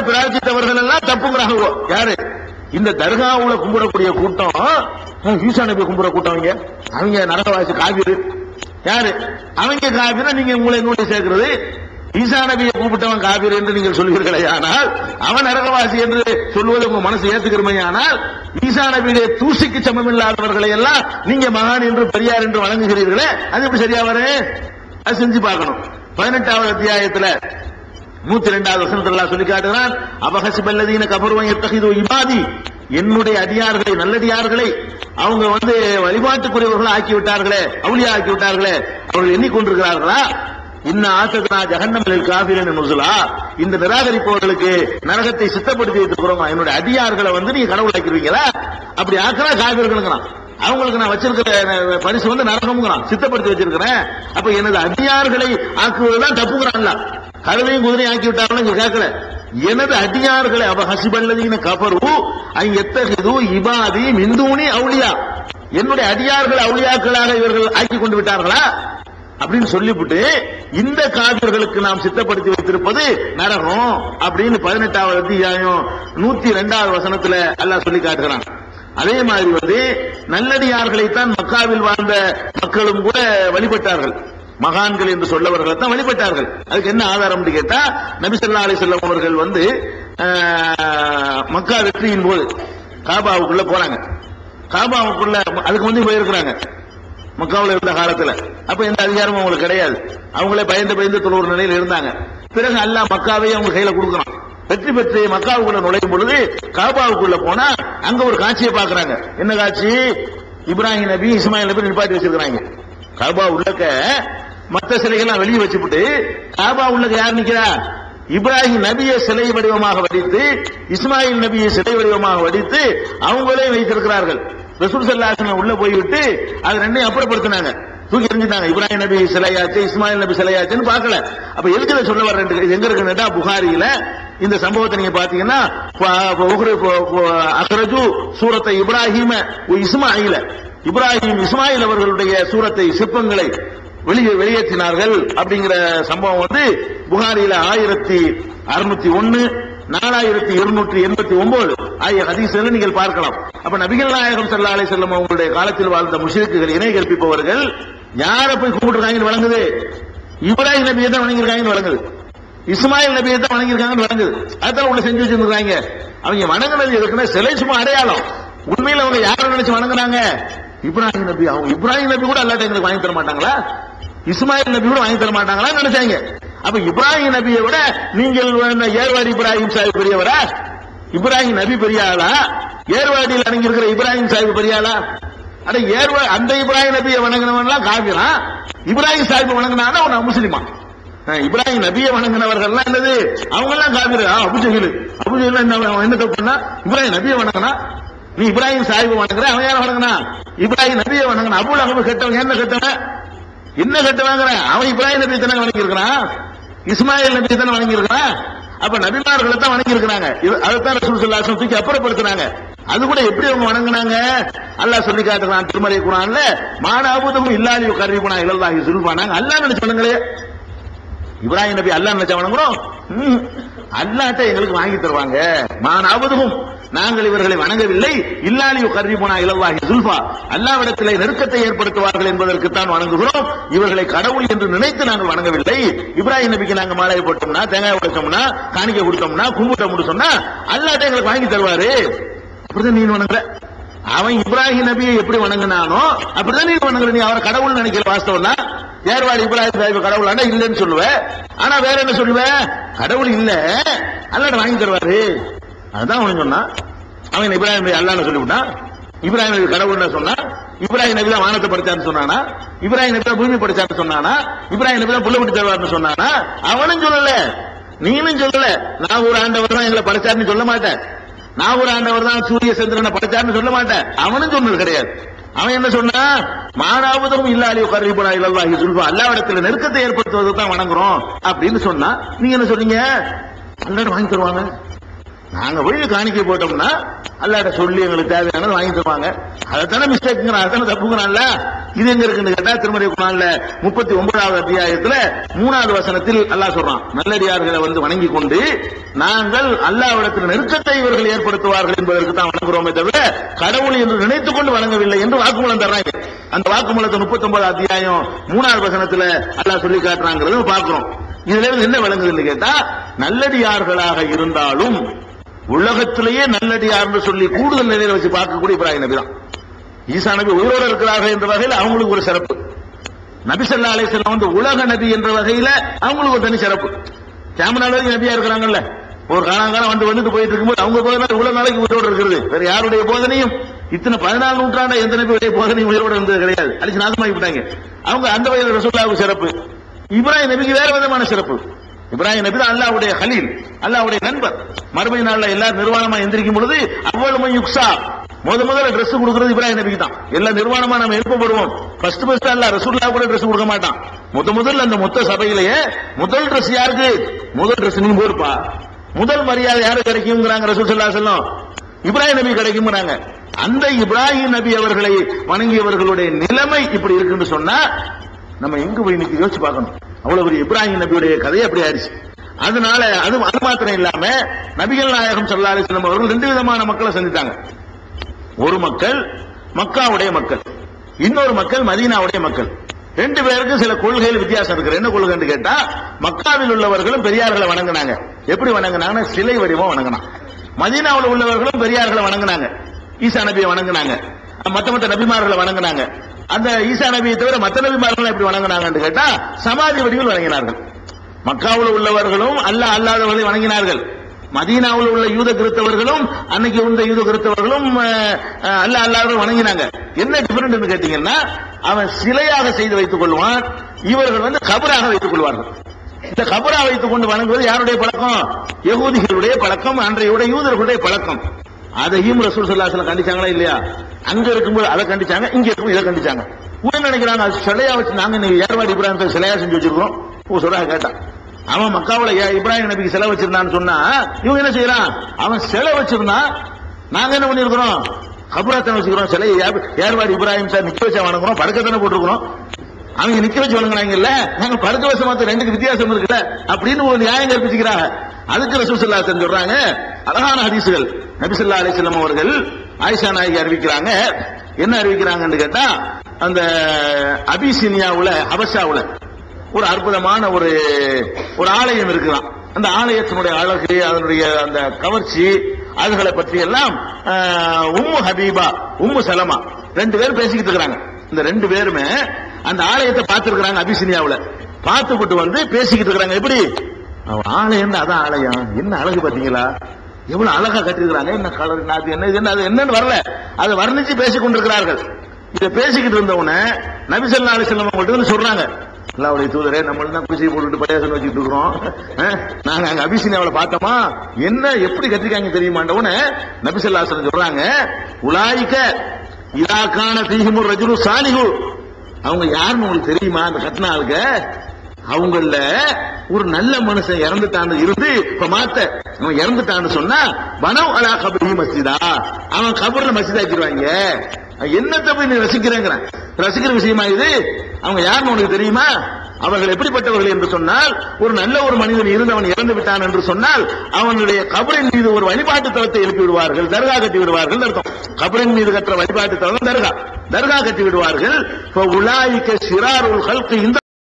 தர்காவை பிரார்த்தித்தவர்கள் எல்லாம் தப்புங்கிறாங்க. யாரு? இந்த தர்காவுல கும்பிடக்கூடிய கூட்டம் அஹ், ஈசா நபி கும்பிட கூட்டம் அவங்க? அவங்க நரகவாசி காவிரு யாரு? அவங்க காவிர நீங்க உங்களை நூலை சேர்க்கிறது. ஈசா நபியை கூப்பிட்டவன் காவிர் என்று நீங்கள் சொல்வீர்களே ஆனால் அவன் நரகவாசி என்று சொல்வது உங்க மனசு ஏத்துக்கிறமே ஆனால் ஈசா நபியுடைய தூசிக்கு சமம் இல்லாதவர்களை எல்லாம் நீங்க மகான் என்று பெரியார் என்று வழங்குகிறீர்களே அது எப்படி சரியா வரும்? அது செஞ்சு பார்க்கணும். பதினெட்டாவது அத்தியாயத்துல நூத்தி ரெண்டாவது வசனத்துல சொல்லி காட்டுகிறான் அபகசிபல்லதீன கபருவன் எத்தகைது இபாதி. என்னுடைய அடியார்களை நல்லடியார்களை அவங்க வந்து வழிபாட்டுக்குரியவர்கள் ஆக்கி விட்டார்களே அவுளியா ஆக்கி விட்டார்களே அவர்கள் எண்ணிக்கொண்டிருக்கிறார்களா? இன்ன ஆசதனா ஜகன்னமில் காபிரன் நுசுலா. இந்த நிராகரிப்பவர்களுக்கு நரகத்தை சித்தப்படுத்தி வைத்திருக்கிறோம் என்னுடைய அடியார்களை வந்து நீங்க கடவுள் ஆக்கிருவீங்களா அப்படி ஆக்கினா காபிர்களுங்கிறான் அவங்களுக்கு நான் வச்சிருக்கிற பரிசு வந்து நரகம்ங்கிறான். சித்தப்படுத்தி வச்சிருக்கிறேன். அப்ப எனது அடியார்களை ஆக்குவதுதான் தப்புங்கிறான்ல. கழுதையும் குதிரையும் ஆக்கி விட்டாங்க கேட்கல. எனது அடியார்களை அவ ஹசிபல்லதீன கபரு அங்க எத்தகிது இபாதி மிந்துனி அவுளியா. என்னுடைய அடியார்கள் அவுளியாக்களாக இவர்கள் ஆக்கி கொண்டு விட்டார்களா? அப்படின்னு சொல்லிவிட்டு இந்த காவியர்களுக்கு நாம் சித்தப்படுத்தி வைத்திருப்பது நரகம் அப்படின்னு பதினெட்டாவது அத்தியாயம் நூத்தி ரெண்டாவது வசனத்துல அல்லாஹ் சொல்லி காட்டுகிறான். அதே மாதிரி வந்து நல்லடியார்களைத்தான் மக்காவில் வாழ்ந்த மக்களும் கூட வழிபட்டார்கள். மகான்கள் என்று சொல்லவர்களை தான் வழிபட்டார்கள். அதுக்கு என்ன ஆதாரம் கேட்டா நபி அலி செல்லம் அவர்கள் வந்து மக்கா வெற்றியின் போது காபாவுக்குள்ள போறாங்க காபாவுக்குள்ள அதுக்கு வந்து போயிருக்கிறாங்க. மக்காவில் இருந்த காலத்துல. அப்ப எந்த அதிகாரமும் அவங்களுக்கு கிடையாது. அவங்களே பயந்து பயந்து தொழுற நிலையில் இருந்தாங்க. பிறகு அல்லாஹ் மக்காவையும் அவங்க கையில கொடுக்குறான் வெற்றி பெற்று மக்காவுக்குள்ள நுழையும் பொழுது காபாவுக்குள்ள போனா அங்க ஒரு காட்சியை பாக்குறாங்க என்ன காட்சி? இப்ராஹிம் நபி இஸ்மாயில் நபி நிப்பாட்டி வச்சிருக்கிறாங்க. காபா உள்ளக்க மத்த சிலைகள்லாம் வெளியே வச்சுவிட்டு காபா உள்ளது யார் நிக்கிறா? இப்ராஹிம் நபியை சிலை வடிவமாக வடித்து இஸ்மாயில் நபியை சிலை வடிவமாக வடித்து அவங்களே வைத்திருக்கிறார்கள். ரசூல் சல்லாசன உள்ள போய்விட்டு அது ரெண்டையும் அப்புறப்படுத்தினாங்க. தூக்கி எறிஞ்சிட்டாங்க. இப்ராஹிம் நபி சிலையாச்சு இஸ்மாயில் நபி சிலையாச்சுன்னு பார்க்கல. அப்ப எதுக்கு சொல்ல வர்றேன் இது எங்க இருக்குன்னு புகாரியில இந்த சம்பவத்தை நீங்க பாத்தீங்கன்னா அகரஜு சூரத்தை இப்ராஹிம இஸ்மாயில. இப்ராஹிம் இஸ்மாயில் அவர்களுடைய சூரத்தை சிற்பங்களை வெளியே வெளியேற்றினார்கள் அப்படிங்கிற சம்பவம் வந்து புகாரியில ஆயிரத்தி அறுநூத்தி ஒன்னு நாலாயிரத்தி இருநூற்றி எண்பத்தி ஒன்பது. ஆகிய ஹதீஸ்களை நீங்கள் பார்க்கலாம். அப்ப நபிகள் நாயகம் ஸல்லல்லாஹு அலை செல்லும் அவங்களுடைய காலத்தில் வாழ்ந்த முஷிருக்குகள் இணை கற்பிப்பவர்கள் யாரை போய் கும்பிட்டுருக்காங்கன்னு வழங்குது இப்ராஹிம் நபியை தான் வணங்கியிருக்காங்கன்னு வழங்குது இஸ்மாயில் நபியை தான் வணங்கியிருக்காங்கன்னு வழங்குது அதான் உள்ள செஞ்சு வச்சிருக்காங்க அவங்க வணங்குனது எதுக்குன்னா சிலை சும்மா அடையாளம். உண்மையில அவங்க யாரை நினைச்சு வணங்குறாங்க? இப்ராஹிம் நபி. அவங்க இப்ராஹிம் நபி கூட அல்லாட்ட எங்களுக்கு வாங்கி தர மாட்டாங்களா? இஸ்மாயில் நபி கூட வாங்கி தர மாட்டாங்களா நினைச்சாங்க. அப்ப இப்ராஹிம் நபியை விட நீங்கள் ஏர்வாடி இப்ராஹிம் சாஹிப் பெரியவரா? இப்ராஹிம் நபி பெரியாளா? ஏர்வாடியில் அடங்கியிருக்கிற இப்ராஹிம் சாஹிப் பெரியாளா? அட ஏர்வா அந்த இப்ராஹிம் நபியை வணங்கினவன்லாம் காவிரான் இப்ராஹிம் சாஹிப் வணங்கினானா அவன் முஸ்லிமா. இப்ராஹிம் நபியை வணங்கினவர்கள்லாம் என்னது? அவங்க எல்லாம் காவிரு அபுஜகில் அபுஜகில் என்ன அவன் என்ன இப்ராஹிம் நபியை வணங்கினா நீ இப்ராஹிம் சாஹிப் வணங்குற அவன் யார வணங்கினா? இப்ராஹிம் நபியை வணங்கினா. அபுல் அகமது கெட்டவன் என்ன கெட்டவன்? என்ன கெட்டவங்கிற அவன் இப்ராஹிம் நபி தானே வணங்கி இருக்கிறான் இஸ்மாயில் நபி தானே வணங்கி இருக்கிறான் அப்ப நபிமார்களை தான் வணங்கி இருக்கிறாங்க அதைத்தான் ரசூல் ஸல்லல்லாஹு தூக்கி அப்புறப்படுத்துறாங்க அது கூட எப்படி அவங்க வணங்கினாங்க? அல்லாஹ் சொல்லி காட்டுறான் திருமலை குரான்ல மானாபூதமும் கருவி குணா இலல்லாஹி சுல்பானாங்க அல்லாஹ் நினைச்சு வணங்கலையே. இப்ராஹிம் நபி அல்லாஹ் நினைச்சா வணங்குறோம்? ம். அல்லாட்ட எங்களுக்கு வாங்கி தருவாங்க. மானாபூதமும் நாங்கள் இவர்களை வணங்கவில்லை. இல்லாலி கர்ரிபுனா இலவாகி சுல்பா அல்லாவிடத்திலே நெருக்கத்தை ஏற்படுத்துவார்கள் என்பதற்குத்தான் வணங்குகிறோம். இவர்களை கடவுள் என்று நினைத்து நாங்கள் வணங்கவில்லை. இப்ராஹிம் நபிக்கு நாங்க மாலையை போட்டோம்னா தேங்காய் உடைச்சோம்னா காணிக்கை கொடுத்தோம்னா கும்பிட்ட சொன்னா அல்லாட்ட எங்களுக்கு வாங்கி தருவாரு. அப்படிதான் நீ வணங்குற அவன் இப்ராஹிம் நபியை எப்படி வணங்கினானோ அப்படிதான் நீ வணங்குற நீ அவரை கடவுள் நினைக்கிற வாஸ்தவம்னா ஏர்வாடி இப்ராஹிம் சாஹிப் கடவுள் இல்லைன்னு சொல்லுவேன் ஆனா வேற என்ன சொல்லுவேன் கடவுள் இல்ல. அல்லாட்ட வாங்கி தருவாரு. அதுதான் அவன் சொன்னான். அவன் இப்ராஹிம் நபி அல்லான்னு சொல்லிவிட்டான் இப்ராஹிம் நபி கடவுள்னு சொன்னா இப்ராஹிம் நபி தான் வானத்தை படைச்சான்னு சொன்னானா? இப்ராஹிம் நபி தான் பூமி படைச்சான்னு சொன்னானா? இப்ராஹிம் நபி தான் புள்ள விட்டு தருவார்னு சொன்னானா? அவனும் சொல்லல. நீனும் சொல்லல. நான் ஒரு ஆண்டவர் தான் எங்களை படைச்சாருன்னு சொல்ல மாட்டேன். நான் ஒரு ஆண்டவர் தான் சூரிய சந்திரனை படைச்சாருன்னு சொல்ல மாட்டேன். அவனும் சொன்னது கிடையாது. அவன் என்ன சொன்னா மானாவதும் இல்லாலியோ கருவிபுனா இல்லல்லாஹி சுல்பா அல்லாவிடத்துல நெருக்கத்தை ஏற்படுத்துவது தான் வணங்குறோம் அப்படின்னு சொன்னா நீங்க என்ன சொன்னீங்க? அல்லாட வாங்கி தருவாங்க. நாங்க போய் காணிக்கை போட்டோம்னா அல்லாட்ட சொல்லி எங்களுக்கு தேவையானது வாங்கி தருவாங்க. அதைத்தானே மிஸ்டேக்குங்கிறான் அதானே தப்புங்கிறான்ல? இது எங்க இருக்குன்னு கேட்டா திருமறை குணால முப்பத்தி ஒன்பதாவது அத்தியாயத்துல மூணாவது வசனத்தில் அல்லாஹ் சொல்றான் நல்லடியார்களை வந்து வணங்கி கொண்டு நாங்கள் அல்லாவிடத்தில் நெருக்கத்தை இவர்கள் ஏற்படுத்துவார்கள் என்பதற்கு தான் வணங்குறோமே தவிர கடவுள் என்று நினைத்துக் கொண்டு வணங்கவில்லை என்று வாக்குமூலம் தர்றாங்க. அந்த வாக்குமூலத்தை முப்பத்தி ஒன்பது அத்தியாயம் மூணாவது வசனத்துல அல்லாஹ் சொல்லி காட்டுறாங்கிறது பாக்குறோம் இதுல இருந்து என்ன விளங்குதுன்னு கேட்டா நல்லடியார்களாக இருந்தாலும் உலகத்திலேயே நல்லடியார்னு சொல்லி கூடுதல் நிலையில வச்சு பார்க்கக்கூடிய இப்ராஹிம் நபி தான். ஈசா நபி உயிரோடு இருக்கிறார்கள் என்ற வகையில் அவங்களுக்கு ஒரு சிறப்பு. நபி ஸல்லல்லாஹு வந்து உலக நபி என்ற வகையில அவங்களுக்கு ஒரு தனி சிறப்பு. கேமரா வரைக்கும் நபியா இருக்கிறாங்கல்ல? ஒரு காலங்காலம் வந்து வந்துட்டு போயிட்டு இருக்கும்போது அவங்க போதனை இவ்வளவு நாளைக்கு உயிரோடு இருக்கிறது. வேற யாருடைய போதனையும்? இத்தனை பதினாலு நூற்றாண்டா எந்த நபியுடைய போதனையும் உயிரோடு இருந்தது கிடையாது. அடிச்சு நாசமாகி விட்டாங்க. அவங்க அந்த வகையில் ரசூல்லாவுக்கு சிறப்பு. இப்ராஹிம் நபிக்கு வேற விதமான சிறப்பு. இப்ராஹிம் நபி தான் அல்லாவுடைய ஹலீல் அல்லாவுடைய நண்பர். மறுபடி நாள்ல எல்லாரும் நிர்வாணமா எந்திரிக்கும் பொழுது அவ்வளவு யுக்ஸா. முத முதல்ல Dress கொடுக்கறது இப்ராஹிம் நபிக்கு தான் எல்லா நிர்வாணமா நம்ம எழுப்பப்படுவோம். ஃபர்ஸ்ட் ஃபர்ஸ்ட் அல்ல ரசூல்லா கூட ட்ரெஸ் கொடுக்க மாட்டான். முத முதல்ல அந்த மொத்த சபையிலேயே முதல் ட்ரெஸ் யாருக்கு? முதல் Dress நீங்க போடுப்பா முதல் மரியாதை யாரு கிடைக்குங்கிறாங்க ரசூல் ஸல்லல்லாஹு செல்லம் இப்ராஹிம் நபி கிடைக்குங்கிறாங்க அந்த இப்ராஹிம் நபி அவர்களை வணங்கியவர்களுடைய நிலைமை இப்படி இருக்குன்னு சொன்னா நம்ம எங்க போய் இன்னைக்கு யோசிச்சு பார்க்கணும்? அவ்வளவு பெரிய இப்ராஹிம் நபியுடைய கதை அப்படி ஆயிடுச்சு. அதனால அது அது மாத்திரம் இல்லாம நபிகள் நாயகம் ஸல்லல்லாஹு அலைஹி அவர்கள் ரெண்டு விதமான மக்களை சந்தித்தாங்க. ஒரு மக்கள் மக்காவுடைய மக்கள் இன்னொரு மக்கள் மதீனாவுடைய மக்கள். ரெண்டு பேருக்கும் சில கொள்கையில் வித்தியாசம் இருக்கு. என்ன கொள்கைன்னு கேட்டா மக்காவில் உள்ளவர்களும் பெரியார்களை வணங்குனாங்க. எப்படி வணங்கினாங்கன்னா சிலை வடிவம் வணங்கினான். மதீனாவில் உள்ளவர்களும் பெரியார்களை வணங்குனாங்க. ஈசா நபியை வணங்கினாங்க. மற்ற மற்ற நபிமார்களை வணங்கினாங்க. அந்த ஈசா நபியை தவிர மத்த நபிமார்கள் எப்படி வணங்கினாங்கன்னு கேட்டா சமாதி வடிவில் வணங்கினார்கள். மக்காவில் உள்ளவர்களும் அல்ல அல்லாதவர்களை வணங்கினார்கள். மதீனாவில் உள்ள யூத கிறிஸ்தவர்களும் அன்னைக்கு இருந்த யூத கிறிஸ்தவர்களும் அல்ல அல்லாஹ் அல்லாதவர்கள் வணங்கினாங்க. என்ன டிஃபரெண்ட் கேட்டீங்கன்னா அவன் சிலையாக செய்து வைத்துக் கொள்வான் இவர்கள் வந்து கபராக வைத்துக் கொள்வார்கள். இந்த கபரா வைத்துக் கொண்டு வணங்குவது யாருடைய பழக்கம்? யகூதிகளுடைய பழக்கம் அன்றைய யூதர்களுடைய பழக்கம். அதையும் ரசூல் சல்லாஹ் கண்டிச்சாங்களா இல்லையா? அங்க இருக்கும்போது அதை கண்டிச்சாங்க இங்க இருக்கும் இதை கண்டிச்சாங்க. உடனே நினைக்கிறாங்க அது சிலையா வச்சு நாங்க இன்னைக்கு ஏர்வாடி இப்ராஹிம் சிலையா செஞ்சு வச்சிருக்கோம். ஓ சொல்றாங்க கேட்டான். அவன் மக்காவில் இப்ராஹிம் நபிக்கு சிலை வச்சிருந்தான்னு சொன்னா இவங்க என்ன செய்யறான்? அவன் சிலை வச்சிருந்தான் நாங்க என்ன பண்ணிருக்கிறோம் கபராத்தனை வச்சுக்கிறோம் சிலை ஏர்வாடி இப்ராஹிம் சார் நிக்க வச்சா வணங்குறோம் படுக்கத்தானே போட்டிருக்கிறோம். அவங்க நிக்க வச்சு வணங்குறாங்கல்ல நாங்க படுக்க வச்ச மாத்த ரெண்டுக்கு வித்தியாசம் இருக்குல்ல? அப்படின்னு ஒரு நியாயம் கற்பிச்சுக்கிறாங்க. அதுக்கு ரசூசல்லா சொல்றாங்க அழகான ஹதீசுகள். நபிசல்லா ஸல்லல்லாஹு அவர்கள் ஆயிஷா நாயகி அறிவிக்கிறாங்க. என்ன அறிவிக்கிறாங்கன்னு கேட்டா அந்த அபிசினியாவுல ஹபஷாவுல ஒரு அற்புதமான ஒரு ஒரு ஆலயம் இருக்கலாம். அந்த ஆலயத்தினுடைய அழகு அதனுடைய அந்த கவர்ச்சி அதுகளை பற்றி எல்லாம் உம்மு ஹபீபா உம்மு சலமா ரெண்டு பேரும் பேசிக்கிட்டு இருக்கிறாங்க. இந்த ரெண்டு பேருமே அந்த ஆலயத்தை பார்த்துருக்குறாங்க அபிசினியாவுல. பார்த்துக்கிட்டு வந்து பேசிக்கிட்டு இருக்கிறாங்க. எப்படி? ஆலயம் அதான் ஆலயம். என்ன அழகு பாத்தீங்களா எவ்வளவு அழகா கட்டிருக்கிறாங்க என்ன கலர் என்ன அது என்ன இது என்ன அது என்னன்னு வரல. அதை வர்ணிச்சு பேசிக் கொண்டிருக்கிறார்கள். இதை பேசிக்கிட்டு இருந்தவன நபிசல்லா அலிசல்லம் அவங்கள்ட்ட வந்து சொல்றாங்க அல்லாவுடைய தூதரே நம்ம தான் குசி போட்டுட்டு படையாசன் வச்சுட்டு இருக்கிறோம். நாங்க அங்க அவளை பார்த்தோமா? என்ன எப்படி கத்திருக்காங்க தெரியுமாண்டவன நபிசல்லாசன் சொல்றாங்க உலாய்க்க இதாக்கான தீஹிமுர் ரஜுரு சாலிகு அவங்க யாருன்னு உங்களுக்கு தெரியுமா? அந்த கட்டின ஆளுக்கு அவங்கள ஒரு நல்ல மனுஷன் இறந்துட்டான்னு இருந்து இப்ப மாத்த அவன் இறந்துட்டான்னு சொன்னா பனவ் அலா கபரி மசிதா அவன் கபர்ல மஸ்ஜித் ஆக்கிடுவாங்க. என்னத்தை போய் நீ ரசிக்கிறேங்கிறான். ரசிக்கிற விஷயமா இது? அவங்க யாருன்னு உனக்கு தெரியுமா? அவர்கள் எப்படிப்பட்டவர்கள் என்று சொன்னால் ஒரு நல்ல ஒரு மனிதன் இருந்து அவன் இறந்து விட்டான் என்று சொன்னால் அவனுடைய கபரின் மீது ஒரு வழிபாட்டு தளத்தை எழுப்பி விடுவார்கள் தர்கா கட்டி விடுவார்கள் அர்த்தம். கபரின் மீது கட்டுற வழிபாட்டு தளம் தர்கா. தர்கா கட்டி விடுவார்கள். இப்ப உலாய்க்க சிறாருல் ஹல்கு இந்த